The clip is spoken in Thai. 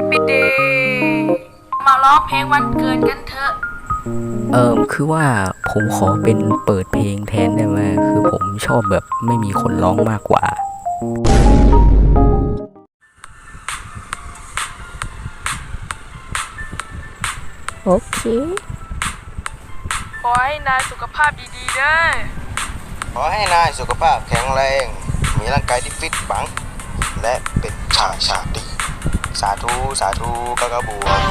ปปี้เดย์มาร้องเพลงวันเกิดกันเถอะ เอิมคือว่าผมขอเป็นเปิดเพลงแทนได้ไหมคือผมชอบแบบไม่มีคนร้องมากกว่า โอเค ขอให้นายสุขภาพดีๆเด้อขอให้นายสุขภาพแข็งแรง มีร่างกายที่ฟิตปัง และเป็นชายชาต satu satu kakak buang